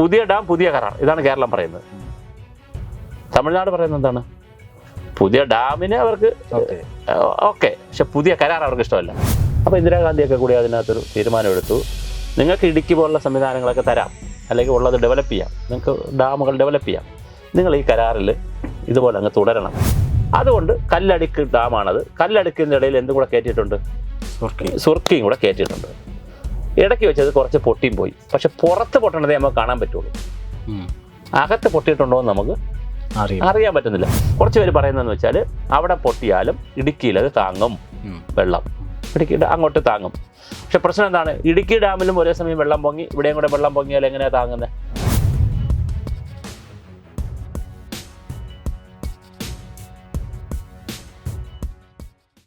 പുതിയ ഡാം പുതിയ കരാർ ഇതാണ് കേരളം പറയുന്നത്. തമിഴ്നാട് പറയുന്നത് എന്താണ്? പുതിയ ഡാമിന് അവർക്ക് ഓക്കെ. പക്ഷെ പുതിയ കരാർ അവർക്ക് ഇഷ്ടമല്ല. അപ്പോൾ ഇന്ദിരാഗാന്ധിയൊക്കെ കൂടി അതിനകത്തൊരു തീരുമാനമെടുത്തു. നിങ്ങൾക്ക് ഇടുക്കി പോലുള്ള സംവിധാനങ്ങളൊക്കെ തരാം. അല്ലെങ്കിൽ ഉള്ളത് ഡെവലപ്പ് ചെയ്യാം. നിങ്ങൾക്ക് ഡാമുകൾ ഡെവലപ്പ് ചെയ്യാം. നിങ്ങൾ ഈ കരാറിൽ ഇതുപോലെ അങ്ങ് തുടരണം. അതുകൊണ്ട് കല്ലടുക്ക് ഡാമാണത്. കല്ലടുക്കിന്റെ ഇടയിൽ എന്തും കൂടെ കയറ്റിയിട്ടുണ്ട്? സുർക്കിയും കൂടെ കയറ്റിയിട്ടുണ്ട്. ഇടയ്ക്ക് വെച്ചത് കുറച്ച് പൊട്ടിയും പോയി. പക്ഷെ പുറത്ത് പൊട്ടണതേ നമുക്ക് കാണാൻ പറ്റുള്ളൂ. അകത്ത് പൊട്ടിയിട്ടുണ്ടോ എന്ന് നമുക്ക് അറിയാം അറിയാൻ പറ്റുന്നില്ല. കുറച്ച് പേര് പറയുന്നതെന്ന് വെച്ചാൽ അവിടെ പൊട്ടിയാലും ഇടുക്കിയിൽ അത് താങ്ങും വെള്ളം. ഇടുക്കി അങ്ങോട്ട് താങ്ങും. പക്ഷെ പ്രശ്നം എന്താണ്? ഇടുക്കി ഡാമിലും ഒരേ സമയം വെള്ളം പൊങ്ങി ഇവിടെയും കൂടെ വെള്ളം പൊങ്ങിയാൽ എങ്ങനെയാണ് താങ്ങുന്നത്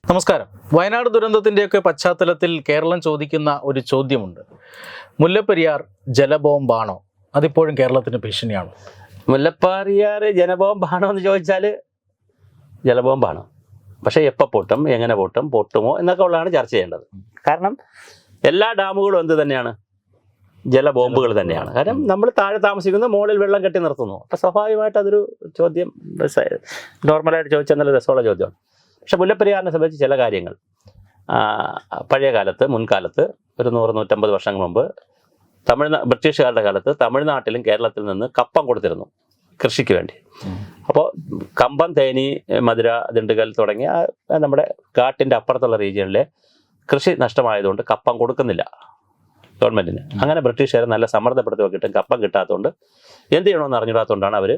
നമസ്കാരം. വയനാട് ദുരന്തത്തിന്റെയൊക്കെ പശ്ചാത്തലത്തിൽ കേരളം ചോദിക്കുന്ന ഒരു ചോദ്യമുണ്ട്. മുല്ലപ്പെരിയാർ ജലബോംബാണോ? അതിപ്പോഴും കേരളത്തിന് ഭീഷണിയാണോ? മുല്ലപ്പെരിയാർ ജലബോംബാണോ എന്ന് ചോദിച്ചാൽ ജലബോംബാണ്. പക്ഷേ എപ്പോൾ പൊട്ടും എങ്ങനെ പൊട്ടും പൊട്ടുമോ എന്നൊക്കെ ഉള്ളതാണ് ചർച്ച ചെയ്യേണ്ടത്. കാരണം എല്ലാ ഡാമുകളും എന്ത് തന്നെയാണ്? ജലബോംബുകൾ തന്നെയാണ്. കാരണം നമ്മൾ താഴെ താമസിക്കുന്ന മുകളിൽ വെള്ളം കെട്ടി നിർത്തുന്നു. അപ്പോൾ സ്വാഭാവികമായിട്ട് അതൊരു ചോദ്യം നോർമലായിട്ട് ചോദിച്ചാൽ നല്ല രസമുള്ള ചോദ്യമാണ്. പക്ഷെ മുല്ലപ്പെരിയാറിനെ സംബന്ധിച്ച് ചില കാര്യങ്ങൾ. പഴയ കാലത്ത് മുൻകാലത്ത് ഒരു നൂറ് നൂറ്റമ്പത് വർഷങ്ങൾ മുമ്പ് തമിഴ്നാ ബ്രിട്ടീഷുകാരുടെ കാലത്ത് തമിഴ്നാട്ടിലും കേരളത്തിൽ നിന്ന് കപ്പം കൊടുത്തിരുന്നു കൃഷിക്ക് വേണ്ടി. അപ്പോൾ കമ്പം തേനി മധുര ദിണ്ടുകൽ തുടങ്ങിയ നമ്മുടെ കാട്ടിന്റെ അപ്പുറത്തുള്ള റീജിയനിലെ കൃഷി നഷ്ടമായതുകൊണ്ട് കപ്പം കൊടുക്കുന്നില്ല ഗവൺമെന്റിന് അങ്ങനെ ബ്രിട്ടീഷുകാരെ നല്ല സമ്മർദ്ദപ്പെടുത്തി നോക്കിയിട്ടും കപ്പം കിട്ടാത്തതുകൊണ്ട് എന്ത് ചെയ്യണമെന്ന് അറിഞ്ഞിടാത്തതുകൊണ്ടാണ് അവർ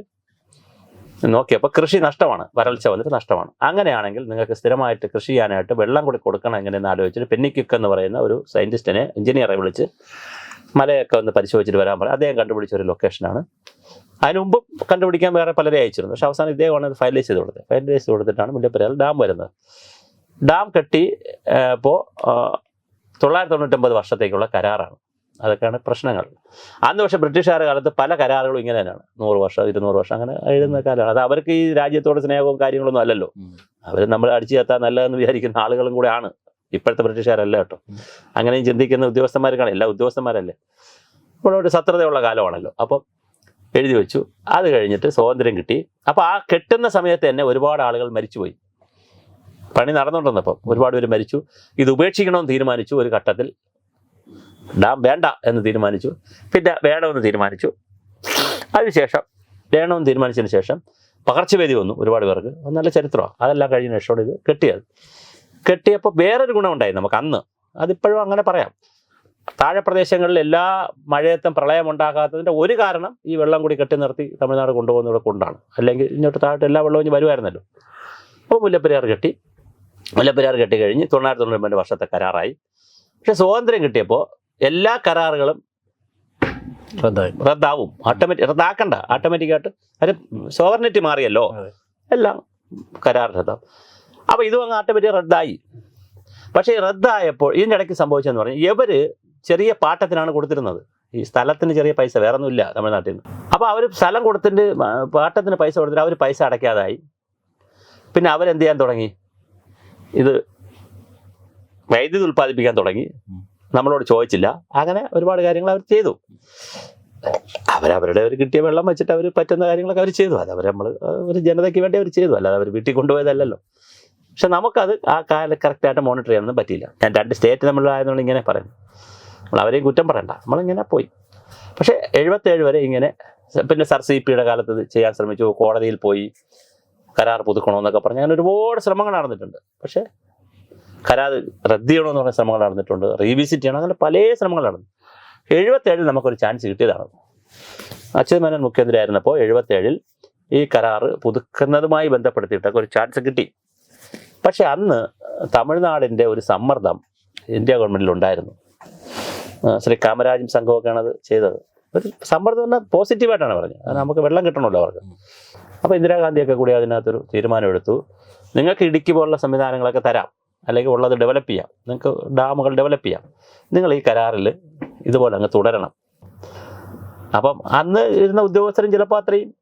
നോക്കിയപ്പോൾ കൃഷി നഷ്ടമാണ് വരൾച്ച വന്നിട്ട് നഷ്ടമാണ്. അങ്ങനെയാണെങ്കിൽ നിങ്ങൾക്ക് സ്ഥിരമായിട്ട് കൃഷി ചെയ്യാനായിട്ട് വെള്ളം കൂടി കൊടുക്കണം എങ്ങനെയെന്ന് ആലോചിച്ചിട്ട് പെന്നിക്യുക്ക് എന്ന് പറയുന്ന ഒരു സയന്റിസ്റ്റിനെ എഞ്ചിനീയറെ വിളിച്ച് മലയൊക്കെ ഒന്ന് പരിശോധിച്ചിട്ട് വരാൻ പറയും അദ്ദേഹം കണ്ടുപിടിച്ച ഒരു ലൊക്കേഷനാണ്. അതിന് മുമ്പ് കണ്ടുപിടിക്കാൻ വേറെ പലരെ അയച്ചിരുന്നു. പക്ഷെ അവസാനം ഇദ്ദേഹമാണ് അത് ഫൈനലൈസ് ചെയ്ത് കൊടുത്തത്. ഫൈനലൈസ് കൊടുത്തിട്ടാണ് മുല്ലപ്പെരിയാർ ഡാം വരുന്നത്. ഡാം കെട്ടി ഇപ്പോൾ തൊള്ളായിരത്തി തൊണ്ണൂറ്റൊമ്പത് വർഷത്തേക്കുള്ള കരാറാണ്. അതൊക്കെയാണ് പ്രശ്നങ്ങൾ. അന്ന് പക്ഷേ ബ്രിട്ടീഷുകാരുടെ കാലത്ത് പല കരാറുകളും ഇങ്ങനെ തന്നെയാണ്. നൂറ് വർഷം ഇരുന്നൂറ് വർഷം അങ്ങനെ എഴുതുന്ന കാലമാണ്. അത് അവർക്ക് ഈ രാജ്യത്തോട് സ്നേഹവും കാര്യങ്ങളൊന്നും അല്ലല്ലോ. അവർ നമ്മൾ അടിച്ചു ചേർത്താൽ നല്ലതെന്ന് വിചാരിക്കുന്ന ആളുകളും കൂടെ ആണ്. ഇപ്പോഴത്തെ ബ്രിട്ടീഷുകാരല്ല കേട്ടോ. അങ്ങനെയും ചിന്തിക്കുന്ന ഉദ്യോഗസ്ഥന്മാർക്കാണ് കാണും എല്ലാ ഉദ്യോഗസ്ഥന്മാരല്ലേ. ഇവിടെ ഒരു സത്രതയുള്ള കാലമാണല്ലോ. അപ്പം എഴുതി വെച്ചു. അത് കഴിഞ്ഞിട്ട് സ്വാതന്ത്ര്യം കിട്ടി. അപ്പോൾ ആ കെട്ടുന്ന സമയത്ത് തന്നെ ഒരുപാട് ആളുകൾ മരിച്ചുപോയി. പണി നടന്നുകൊണ്ടിരുന്നപ്പം ഒരുപാട് പേര് മരിച്ചു. ഇത് ഉപേക്ഷിക്കണമെന്ന് തീരുമാനിച്ചു ഒരു ഘട്ടത്തിൽ. ഡാം വേണ്ട എന്ന് തീരുമാനിച്ചു. പിന്നെ വേണമെന്ന് തീരുമാനിച്ചു. അതിനുശേഷം വേണമെന്ന് തീരുമാനിച്ചതിന് ശേഷം പകർച്ചവ്യാധി വന്നു ഒരുപാട് പേർക്ക്. നല്ല ചരിത്രമാണ് അതെല്ലാം കഴിഞ്ഞ ശേഷമാണ് ഇത് കെട്ടിയത്. കെട്ടിയപ്പോൾ വേറൊരു ഗുണമുണ്ടായി നമുക്ക് അന്ന്. അതിപ്പോഴും അങ്ങനെ പറയാം. താഴെ പ്രദേശങ്ങളിൽ എല്ലാ മഴയത്തും പ്രളയം ഉണ്ടാകാത്തതിന്റെ ഒരു കാരണം ഈ വെള്ളം കൂടി കെട്ടി നിർത്തി തമിഴ്നാട് കൊണ്ടുപോകുന്നവിടെ കൊണ്ടാണ്. അല്ലെങ്കിൽ ഇങ്ങോട്ട് താഴോട്ട് എല്ലാ വെള്ളവും വരുമായിരുന്നല്ലോ. അപ്പോൾ മുല്ലപ്പെരിയാർ കെട്ടി. മുല്ലപ്പെരിയാർ കെട്ടി കഴിഞ്ഞ് തൊള്ളായിരത്തി തൊണ്ണൂറ്റി വർഷത്തെ കരാറായി. പക്ഷേ സ്വാതന്ത്ര്യം കിട്ടിയപ്പോൾ എല്ലാ കരാറുകളും റദ്ദാവും. ഓട്ടോമാറ്റിക് റദ്ദാക്കണ്ട. ഓട്ടോമാറ്റിക്കായിട്ട് അത് സോവർണിറ്റി മാറിയല്ലോ. എല്ലാം കരാർ റദ്ദാവും. അപ്പോൾ ഇതും അങ്ങ് ഓട്ടോമാറ്റിക് റദ്ദായി. പക്ഷേ റദ്ദായപ്പോൾ ഇതിന്റെ ഇടയ്ക്ക് സംഭവിച്ചതെന്ന് പറഞ്ഞാൽ ഇവർ ചെറിയ പാട്ടത്തിനാണ് കൊടുത്തിരുന്നത്. ഈ സ്ഥലത്തിന് ചെറിയ പൈസ വേറെ ഒന്നുമില്ല തമിഴ്നാട്ടിൽ നിന്ന്. അപ്പോൾ അവർ സ്ഥലം കൊടുത്തിട്ട് പാട്ടത്തിന് പൈസ കൊടുത്തിട്ട് അവർ പൈസ അടയ്ക്കാതായി. പിന്നെ അവരെന്ത് ചെയ്യാൻ തുടങ്ങി? ഇത് വൈദ്യുതി ഉൽപ്പാദിപ്പിക്കാൻ തുടങ്ങി. നമ്മളോട് ചോദിച്ചില്ല. അങ്ങനെ ഒരുപാട് കാര്യങ്ങൾ അവർ ചെയ്തു. അവരവരുടെ ഒരു കിട്ടിയ വെള്ളം വെച്ചിട്ട് അവർ പറ്റുന്ന കാര്യങ്ങളൊക്കെ അവർ ചെയ്തു. അത് അവർ നമ്മൾ ഒരു ജനതയ്ക്ക് വേണ്ടി അവർ ചെയ്തു. അല്ലാതെ അവർ വീട്ടിൽ കൊണ്ടുപോയതല്ലല്ലോ. പക്ഷെ നമുക്കത് ആ കാലം കറക്റ്റായിട്ട് മോണിറ്റർ ചെയ്യാനൊന്നും പറ്റിയില്ല. ഞാൻ രണ്ട് സ്റ്റേറ്റ് തമ്മിലായതുകൊണ്ട് ഇങ്ങനെ പറയുന്നു. നമ്മൾ അവരെയും കുറ്റം പറയണ്ട. നമ്മളിങ്ങനെ പോയി. പക്ഷേ എഴുപത്തേഴ് വരെ ഇങ്ങനെ പിന്നെ സർ സി പിയുടെ കാലത്ത് ചെയ്യാൻ ശ്രമിച്ചു. കോടതിയിൽ പോയി. കരാർ പുതുക്കണമെന്നൊക്കെ പറഞ്ഞ് അങ്ങനെ ഒരുപാട് ശ്രമങ്ങൾ നടന്നിട്ടുണ്ട്. പക്ഷേ കരാർ റദ്ദ് ചെയ്യണമെന്ന് പറഞ്ഞ ശ്രമങ്ങൾ നടന്നിട്ടുണ്ട്. റീവിസിറ്റ് ചെയ്യണം. അങ്ങനെ പല ശ്രമങ്ങൾ നടന്നു. എഴുപത്തേഴിൽ നമുക്കൊരു ചാൻസ് കിട്ടിയതാണ്. അച്യുത് മുഖ്യമന്ത്രി ആയിരുന്നപ്പോൾ എഴുപത്തേഴിൽ ഈ കരാറ് പുതുക്കുന്നതുമായി ബന്ധപ്പെടുത്തിയിട്ടൊക്കെ ഒരു ചാൻസ് കിട്ടി. പക്ഷെ അന്ന് തമിഴ്നാടിന്റെ ഒരു സമ്മർദ്ദം ഇന്ത്യ ആ, ശ്രീ കാമരാജും സംഘമൊക്കെയാണ് അത് ചെയ്തത്. ഒരു സമ്മർദ്ദം തന്നെ പോസിറ്റീവായിട്ടാണ് പറഞ്ഞത്. കാരണം നമുക്ക് വെള്ളം കിട്ടണമല്ലോ അവർക്ക്. അപ്പോൾ ഇന്ദിരാഗാന്ധിയൊക്കെ കൂടി അതിനകത്തൊരു തീരുമാനമെടുത്തു. നിങ്ങൾക്ക് ഇടുക്കി പോലുള്ള സംവിധാനങ്ങളൊക്കെ തരാം. അല്ലെങ്കിൽ ഉള്ളത് ഡെവലപ്പ് ചെയ്യാം. നിങ്ങൾക്ക് ഡാമുകൾ ഡെവലപ്പ് ചെയ്യാം. നിങ്ങൾ ഈ കരാറിൽ ഇതുപോലെ അങ്ങ് തുടരണം. അപ്പം അന്ന് ഇരുന്ന ഉദ്യോഗസ്ഥരും ചിലപ്പോൾ അത്രയും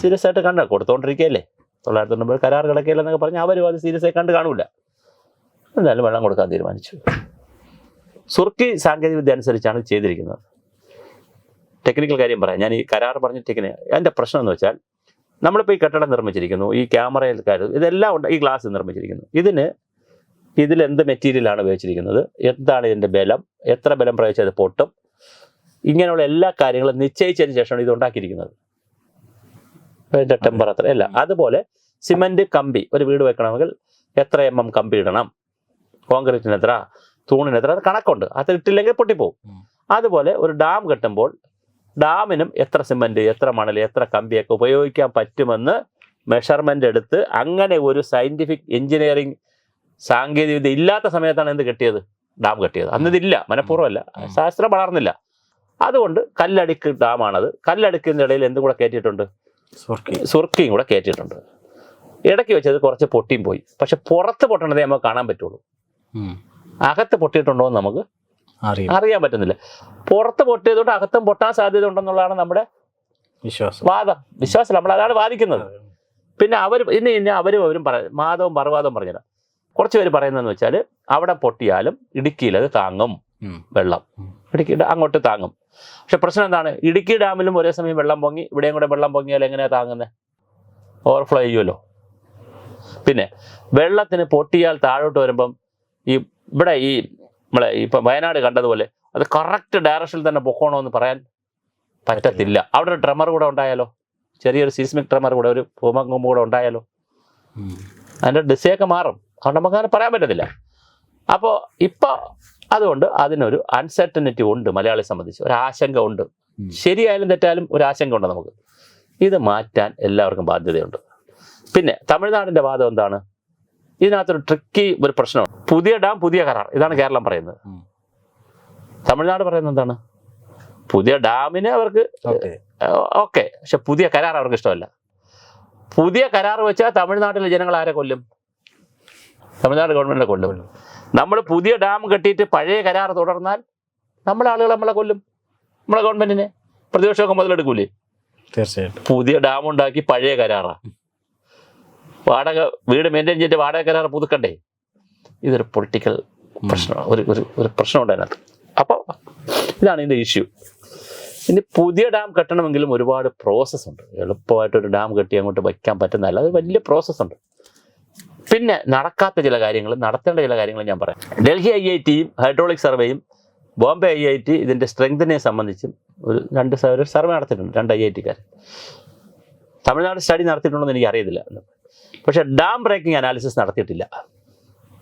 സീരിയസ് ആയിട്ട് കണ്ട കൊടുത്തോണ്ടിരിക്കുകയല്ലേ? തൊള്ളായിരത്തി തൊണ്ണൂറ് കരാർ കിടക്കില്ലെന്നൊക്കെ പറഞ്ഞ് അവരും അത് സീരിയസ് ആയി കണ്ട് കാണൂല. എന്തായാലും വെള്ളം കൊടുക്കാൻ തീരുമാനിച്ചു. സുർക്കി സാങ്കേതിക വിദ്യ അനുസരിച്ചാണ് ചെയ്തിരിക്കുന്നത്. ടെക്നിക്കൽ കാര്യം പറയാം. ഞാൻ ഈ കരാർ പറഞ്ഞ ടെക്നിക് അതിന്റെ പ്രശ്നം എന്ന് വെച്ചാൽ നമ്മളിപ്പോൾ ഈ കെട്ടിടം നിർമ്മിച്ചിരിക്കുന്നു ഈ ക്യാമറയിൽ കാര്യം ഇതെല്ലാം ഉണ്ട് ഈ ഗ്ലാസ് നിർമ്മിച്ചിരിക്കുന്നു. ഇതിന് ഇതിൽ എന്ത് മെറ്റീരിയലാണ് ഉപയോഗിച്ചിരിക്കുന്നത്? എന്താണ് ഇതിന്റെ ബലം? എത്ര ബലം പ്രയോഗിച്ചത് പൊട്ടും? ഇങ്ങനെയുള്ള എല്ലാ കാര്യങ്ങളും നിശ്ചയിച്ചതിന് ശേഷമാണ് ഇത് ഉണ്ടാക്കിയിരിക്കുന്നത്. അതിന്റെ ടെമ്പറേച്ചർ അല്ല. അതുപോലെ സിമന്റ് കമ്പി ഒരു വീട് വെക്കണമെങ്കിൽ എത്ര എം എം കമ്പി ഇടണം? കോൺക്രീറ്റിന് എത്ര തൂണിന് എത്ര അത് കണക്കുണ്ട്. അത് ഇട്ടില്ലെങ്കിൽ പൊട്ടിപ്പോവും. അതുപോലെ ഒരു ഡാം കെട്ടുമ്പോൾ ഡാമിനും എത്ര സിമന്റ് എത്ര മണൽ എത്ര കമ്പിയൊക്കെ ഉപയോഗിക്കാൻ പറ്റുമെന്ന് മെഷർമെന്റ് എടുത്ത് അങ്ങനെ ഒരു സയന്റിഫിക് എഞ്ചിനീയറിംഗ് സാങ്കേതികവിദ്യ ഇല്ലാത്ത സമയത്താണ് എന്ത് കെട്ടിയത്? ഡാം കെട്ടിയത്. അന്നിതില്ല. മനഃപൂർവമല്ല. ശാസ്ത്രം വളർന്നില്ല. അതുകൊണ്ട് കല്ലടുക്ക് ഡാമാണത് കല്ലടുക്കിന്റെ ഇടയിൽ എന്തും കൂടെ കയറ്റിയിട്ടുണ്ട്? സുർക്കി സുർക്കിയും കൂടെ കയറ്റിയിട്ടുണ്ട്. ഇടയ്ക്ക് വെച്ചത് കുറച്ച് പൊട്ടിയും പോയി. പക്ഷെ പുറത്ത് പൊട്ടണതേ നമുക്ക് കാണാൻ പറ്റുള്ളൂ. അകത്ത് പൊട്ടിയിട്ടുണ്ടോ എന്ന് നമുക്ക് അറിയാം അറിയാൻ പറ്റുന്നില്ല. പുറത്ത് പൊട്ടിയതുകൊണ്ട് അകത്തും പൊട്ടാൻ സാധ്യത ഉണ്ടെന്നുള്ളതാണ് നമ്മുടെ വിശ്വാസം. വാദം. വിശ്വാസം നമ്മൾ അതാണ് വാദിക്കുന്നത് പിന്നെ അവർ ഇനി ഇനി അവരും അവരും പറ മാധവും മറുവാദവും പറഞ്ഞുതരാം. കുറച്ച് പേര് പറയുന്നതെന്ന് വെച്ചാൽ അവിടെ പൊട്ടിയാലും ഇടുക്കിയിൽ അത് താങ്ങും വെള്ളം. ഇടുക്കി അങ്ങോട്ട് താങ്ങും. പക്ഷെ പ്രശ്നം എന്താണ്? ഇടുക്കി ഡാമിലും ഒരേ സമയം വെള്ളം പൊങ്ങി ഇവിടെയും കൂടെ വെള്ളം പൊങ്ങിയാൽ എങ്ങനെയാണ് താങ്ങുന്നത് ഓവർഫ്ലോ ചെയ്യുമല്ലോ പിന്നെ വെള്ളത്തിന് പൊട്ടിയാൽ താഴോട്ട് വരുമ്പം ഈ ഇവിടെ ഈ നമ്മളെ ഇപ്പം വയനാട് കണ്ടതുപോലെ അത് കറക്റ്റ് ഡയറക്ഷനിൽ തന്നെ പൊക്കണമെന്ന് പറയാൻ പറ്റത്തില്ല. അവിടെ ഒരു ട്രമർ കൂടെ ഉണ്ടായാലോ? ചെറിയൊരു സീസ്മിക് ട്രമർ കൂടെ ഒരു ഭൂകമ്പം കൂടെ ഉണ്ടായാലോ. അതിന്റെ ഡിസയൊക്കെ മാറും. അതുകൊണ്ട് നമുക്ക് അങ്ങനെ പറയാൻ പറ്റത്തില്ല. അപ്പോൾ ഇപ്പോൾ അതുകൊണ്ട് അതിനൊരു അൺസർട്ടനിറ്റി ഉണ്ട് മലയാളിയെ സംബന്ധിച്ച്. ഒരു ആശങ്ക ഉണ്ട്. ശരിയായാലും തെറ്റായാലും ഒരു ആശങ്ക ഉണ്ട് നമുക്ക്. ഇത് മാറ്റാൻ എല്ലാവർക്കും ബാധ്യതയുണ്ട്. പിന്നെ തമിഴ്നാടിന്റെ വാദം എന്താണ്? ഇതിനകത്തൊരു ട്രിക്കി ഒരു പ്രശ്നമാണ് പുതിയ ഡാം പുതിയ കരാർ. ഇതാണ് കേരളം പറയുന്നത്. തമിഴ്നാട് പറയുന്നത് എന്താണ്? പുതിയ ഡാമിന് അവർക്ക് ഓക്കെ. ഓക്കെ. പക്ഷെ പുതിയ കരാർ അവർക്ക് ഇഷ്ടമല്ല. പുതിയ കരാർ വെച്ചാൽ തമിഴ്നാട്ടിലെ ജനങ്ങൾ ആരെ കൊല്ലും? തമിഴ്നാട് ഗവൺമെന്റിനെ കൊല്ലും. നമ്മൾ പുതിയ ഡാം കെട്ടിയിട്ട് പഴയ കരാർ തുടർന്നാൽ നമ്മളെ ആളുകൾ നമ്മളെ കൊല്ലും. നമ്മളെ ഗവൺമെന്റിനെ പ്രതിപക്ഷമൊക്കെ മുതലെടുക്കൂലേ? തീർച്ചയായിട്ടും. പുതിയ ഡാം ഉണ്ടാക്കി പഴയ കരാറാ. വാടക വീട് മെയിന്റെയിൻ ചെയ്തിട്ട് വാടക കരാർ പുതുക്കണ്ടേ? ഇതൊരു പൊളിറ്റിക്കൽ പ്രശ്നമാണ് ഒരു ഒരു ഒരു പ്രശ്നമുണ്ട് അതിനകത്ത്. അപ്പോൾ ഇതാണ് ഇതിന്റെ ഇഷ്യൂ ഇനി പുതിയ ഡാം കെട്ടണമെങ്കിലും ഒരുപാട് പ്രോസസ്സുണ്ട് എളുപ്പമായിട്ടൊരു ഡാം കെട്ടി അങ്ങോട്ട് വയ്ക്കാൻ പറ്റുന്നതല്ല. അത് വലിയ പ്രോസസ്സ് ഉണ്ട്. പിന്നെ നടക്കാത്ത ചില കാര്യങ്ങൾ നടത്തേണ്ട ചില കാര്യങ്ങൾ ഞാൻ പറയാം. ഡൽഹി ഐ ഐ ടിയും ഹൈഡ്രോളിക് സർവേയും ബോംബെ ഐ ഐ ടി ഇതിന്റെ സ്ട്രെങ്തിനെ സംബന്ധിച്ചും ഒരു രണ്ട് സർവേ നടത്തിയിട്ടുണ്ട് രണ്ട് ഐ ഐ ടിക്കാർ തമിഴ്നാട് സ്റ്റഡി നടത്തിയിട്ടുണ്ടോ എന്ന് എനിക്ക് അറിയത്തില്ല പക്ഷേ ഡാം ബ്രേക്കിംഗ് അനാലിസിസ് നടത്തിയിട്ടില്ല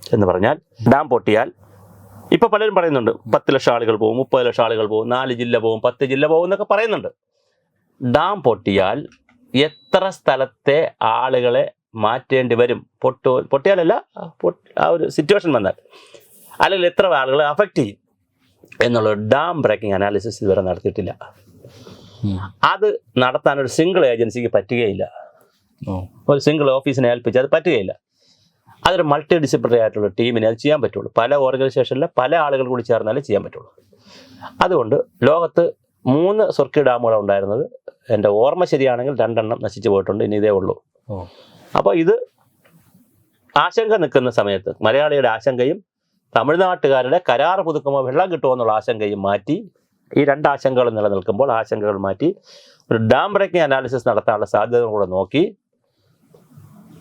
എന്ന് പറഞ്ഞാൽ ഡാം പൊട്ടിയാൽ ഇപ്പോൾ പലരും പറയുന്നുണ്ട് പത്ത് ലക്ഷം ആളുകൾ പോകും മുപ്പത് ലക്ഷം ആളുകൾ പോകും നാല് ജില്ല പോകും പത്ത് ജില്ല പോകും എന്നൊക്കെ പറയുന്നുണ്ട്. ഡാം പൊട്ടിയാൽ എത്ര സ്ഥലത്തെ ആളുകളെ മാറ്റേണ്ടി വരും. പൊട്ടോ പൊട്ടിയാലല്ല ആ ആ ഒരു സിറ്റുവേഷൻ വന്നാൽ. അല്ലെങ്കിൽ എത്ര ആളുകളെ അഫക്റ്റ് ചെയ്യും എന്നുള്ള ഡാം ബ്രേക്കിംഗ് അനാലിസിസ് ഇതുവരെ നടത്തിയിട്ടില്ല. അത് നടത്താൻ ഒരു സിംഗിൾ ഏജൻസിക്ക് പറ്റുകയില്ല. ഒരു സിംഗിൾ ഓഫീസിനെ ഏൽപ്പിച്ച് അത് പറ്റുകയില്ല. അതൊരു മൾട്ടി ഡിസിപ്ലിനറി ആയിട്ടുള്ള ടീമിനെ അത് ചെയ്യാൻ പറ്റുള്ളൂ. പല ഓർഗനൈസേഷനിലെ പല ആളുകൾ കൂടി ചേർന്നാലേ ചെയ്യാൻ പറ്റുള്ളൂ. അതുകൊണ്ട് ലോകത്ത് മൂന്ന് സ്വർക്കി ഡാമുകളാണ് ഉണ്ടായിരുന്നത്. എന്റെ ഓർമ്മ ശരിയാണെങ്കിൽ രണ്ടെണ്ണം നശിച്ചു പോയിട്ടുണ്ട്. ഇനി ഇതേ ഉള്ളൂ. അപ്പോൾ ഇത് ആശങ്ക നിൽക്കുന്ന സമയത്ത് മലയാളിയുടെ ആശങ്കയും തമിഴ്നാട്ടുകാരുടെ കരാർ പുതുക്കുമ്പോൾ വെള്ളം കിട്ടുമോ എന്നുള്ള ആശങ്കയും മാറ്റി ഈ രണ്ട് ആശങ്കകൾ നിലനിൽക്കുമ്പോൾ ആശങ്കകൾ മാറ്റി ഒരു ഡാം ബ്രേക്കിംഗ് അനാലിസിസ് നടത്താനുള്ള സാധ്യതകൾ കൂടെ നോക്കി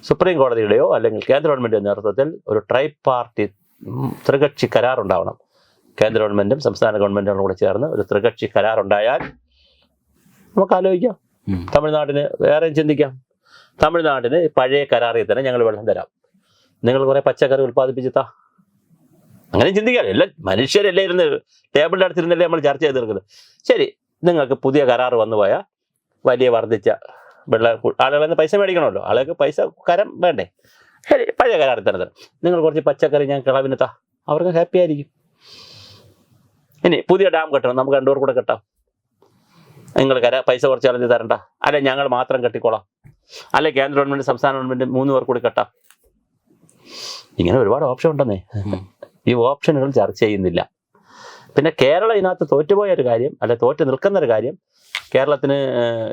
സുപ്രീം കോടതിയുടെയോ അല്ലെങ്കിൽ കേന്ദ്ര ഗവൺമെന്റ് നേതൃത്വത്തിൽ ഒരു ട്രൈ പാർട്ടി ത്രികക്ഷി കരാർ ഉണ്ടാവണം കേന്ദ്ര ഗവൺമെന്റും സംസ്ഥാന ഗവൺമെന്റുകളും കൂടെ ചേർന്ന് ഒരു ത്രികക്ഷി കരാർ ഉണ്ടായാൽ നമുക്ക് ആലോചിക്കാം. തമിഴ്നാടിന് വേറെയും ചിന്തിക്കാം. തമിഴ്നാടിന് പഴയ കരാറിൽ തന്നെ ഞങ്ങൾ വെള്ളം തരാം. നിങ്ങൾ കുറേ പച്ചക്കറി ഉൽപ്പാദിപ്പിച്ച് താ അങ്ങനെ ചിന്തിക്കാമല്ലോ എല്ലാം മനുഷ്യരെല്ലാം ഇരുന്ന് ടേബിളിന്റെ അടുത്തിരുന്നല്ലേ നമ്മൾ ചർച്ച ചെയ്ത് തീർക്കുന്നത്. ശരി നിങ്ങൾക്ക് പുതിയ കരാർ വന്നു പോയാൽ വലിയ വർദ്ധിച്ച വെള്ള ആളുകളിൽ നിന്ന് പൈസ മേടിക്കണമല്ലോ. ആളുകൾക്ക് പൈസ കരം വേണ്ടേ? ശരി പഴയ കരാറിൽ തന്നെ തരാം. നിങ്ങൾ കുറച്ച് പച്ചക്കറി ഞാൻ കിളവിന് താ അവർക്ക് ഹാപ്പി ആയിരിക്കും. ഇനി പുതിയ ഡാം കെട്ടണം. നമുക്ക് രണ്ടുപേർ കൂടെ കെട്ടാം. നിങ്ങൾ കര പൈസ കുറച്ച് കളഞ്ഞ് തരണ്ട. അല്ലെ ഞങ്ങൾ മാത്രം കെട്ടിക്കോളാം. അല്ലെ കേന്ദ്ര ഗവൺമെന്റ് സംസ്ഥാന ഗവൺമെന്റ് മൂന്ന് പേർ കൂടി കെട്ടാം. ഇങ്ങനെ ഒരുപാട് ഓപ്ഷൻ ഉണ്ടെന്നേ. ഈ ഓപ്ഷനുകൾ ചർച്ച ചെയ്യുന്നില്ല. പിന്നെ കേരളം ഇതിനകത്ത് തോറ്റുപോയ ഒരു കാര്യം അല്ലെ തോറ്റു നിൽക്കുന്ന ഒരു കാര്യം കേരളത്തിന്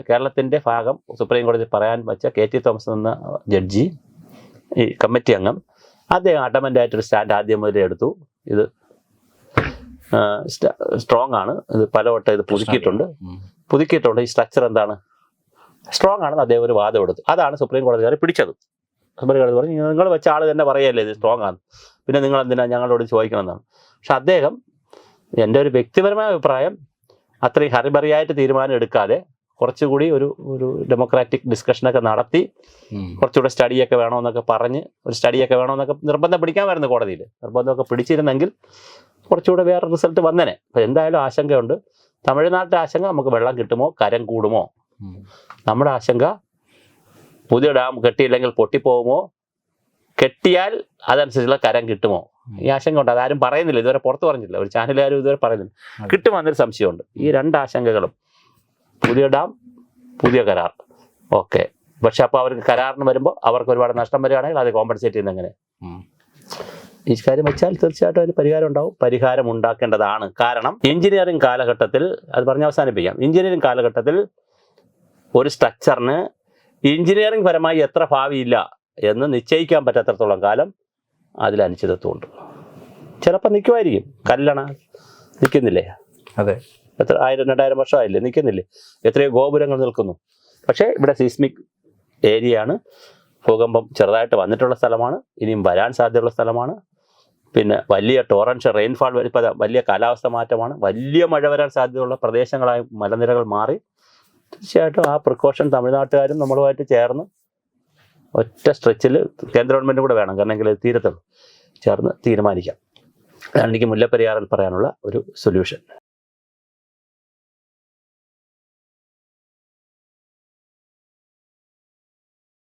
കേരളത്തിന്റെ ഭാഗം സുപ്രീം കോടതി പറയാൻ വെച്ച കെ ടി തോമസ് എന്ന ജഡ്ജി ഈ കമ്മിറ്റി അംഗം അദ്ദേഹം അഡമന്റ് ആയിട്ടൊരു സ്റ്റാൻഡ് ആദ്യം മുതലേ എടുത്തു. ഇത് സ്ട്രോങ് ആണ്. ഇത് പലവട്ടം ഇത് പുതുക്കിയിട്ടുണ്ട്. പുതുക്കിയിട്ടുണ്ട്. ഈ സ്ട്രക്ചർ എന്താണ്? സ്ട്രോങ് ആണെന്ന് അദ്ദേഹം ഒരു വാദം എടുത്തു. അതാണ് സുപ്രീം കോടതിക്കാർ പിടിച്ചത്. സുപ്രീം കോടതി പറഞ്ഞു നിങ്ങൾ വെച്ച ആൾ തന്നെ പറയല്ലേ ഇത് സ്ട്രോങ് ആണ് പിന്നെ നിങ്ങൾ എന്തിനാ ഞങ്ങളോട് ചോദിക്കണമെന്നാണ്. പക്ഷെ അദ്ദേഹം എന്റെ ഒരു വ്യക്തിപരമായ അഭിപ്രായം അത്രയും ഹറിബറിയായിട്ട് തീരുമാനം എടുക്കാതെ കുറച്ചുകൂടി ഒരു ഒരു ഡെമോക്രാറ്റിക് ഡിസ്കഷനൊക്കെ നടത്തി കുറച്ചുകൂടെ സ്റ്റഡിയൊക്കെ വേണമെന്നൊക്കെ പറഞ്ഞ് ഒരു സ്റ്റഡിയൊക്കെ വേണമെന്നൊക്കെ നിർബന്ധം പിടിക്കാമായിരുന്നു കോടതിയിൽ. നിർബന്ധമൊക്കെ പിടിച്ചിരുന്നെങ്കിൽ കുറച്ചുകൂടെ വേറെ റിസൾട്ട് വന്നേനെ. അപ്പം എന്തായാലും ആശങ്കയുണ്ട്. തമിഴ്നാട്ടിലെ ആശങ്ക നമുക്ക് വെള്ളം കിട്ടുമോ? കരം കൂടുമോ? നമ്മുടെ ആശങ്ക പുതിയ ഡാം കെട്ടിയില്ലെങ്കിൽ പൊട്ടിപ്പോകുമോ? കെട്ടിയാൽ അതനുസരിച്ചുള്ള കരം കിട്ടുമോ? ഈ ആശങ്ക ഉണ്ട് അതാരും പറയുന്നില്ല. ഇതുവരെ പുറത്ത് പറഞ്ഞില്ല ഒരു ചാനലുകാരും ഇതുവരെ പറയുന്നില്ല. കിട്ടുമെന്നൊരു കിട്ടുമോ എന്നൊരു സംശയമുണ്ട്. ഈ രണ്ട് ആശങ്കകളും പുതിയ ഡാം പുതിയ കരാർ. ഓക്കെ. പക്ഷെ അപ്പോൾ അവർക്ക് കരാറിന് വരുമ്പോൾ അവർക്ക് ഒരുപാട് നഷ്ടം വരികയാണെങ്കിൽ അത് കോമ്പൻസേറ്റ് ചെയ്യുന്നത് എങ്ങനെ? ഈ കാര്യം വെച്ചാൽ തീർച്ചയായിട്ടും അതിന് പരിഹാരം ഉണ്ടാവും. പരിഹാരം ഉണ്ടാക്കേണ്ടതാണ്. കാരണം എഞ്ചിനീയറിംഗ് കാലഘട്ടത്തിൽ അത് പറഞ്ഞ് അവസാനിപ്പിക്കാം. എഞ്ചിനീയറിംഗ് കാലഘട്ടത്തിൽ ഒരു സ്ട്രക്ചറിന് എഞ്ചിനീയറിംഗ് പരമായി എത്ര ഭാവിയില്ല എന്ന് നിശ്ചയിക്കാൻ പറ്റാത്തടത്തോളം കാലം അതിൽ അനിശ്ചിതത്വമുണ്ട്. ചിലപ്പോൾ നിൽക്കുമായിരിക്കും കല്ലണ നിൽക്കുന്നില്ലേ അതെ. എത്ര ആയിരം രണ്ടായിരം വർഷമായില്ലേ? നിൽക്കുന്നില്ലേ എത്രയോ ഗോപുരങ്ങൾ നിൽക്കുന്നു. പക്ഷേ ഇവിടെ സീസ്മിക് ഏരിയയാണ്. ഭൂകമ്പം ചെറുതായിട്ട് വന്നിട്ടുള്ള സ്ഥലമാണ്. ഇനിയും വരാൻ സാധ്യതയുള്ള സ്ഥലമാണ്. പിന്നെ വലിയ ടോറൻഷ്യൽ റെയിൻഫാൾ ഇപ്പം വലിയ കാലാവസ്ഥ മാറ്റമാണ്. വലിയ മഴ വരാൻ സാധ്യതയുള്ള പ്രദേശങ്ങളായി മലനിരകൾ മാറി. തീർച്ചയായിട്ടും ആ പ്രിക്കോഷൻ തമിഴ്നാട്ടുകാരും നമ്മളുമായിട്ട് ചേർന്ന് ഒറ്റ സ്ട്രെച്ചിൽ കേന്ദ്ര ഗവൺമെന്റ് കൂടെ വേണം. കാരണം എങ്കിൽ തീരത്തുള്ളൂ. ചേർന്ന് തീരുമാനിക്കാം. അതാണ് എനിക്ക് മുല്ലപ്പെരിയാറിൽ പറയാനുള്ള ഒരു സൊല്യൂഷൻ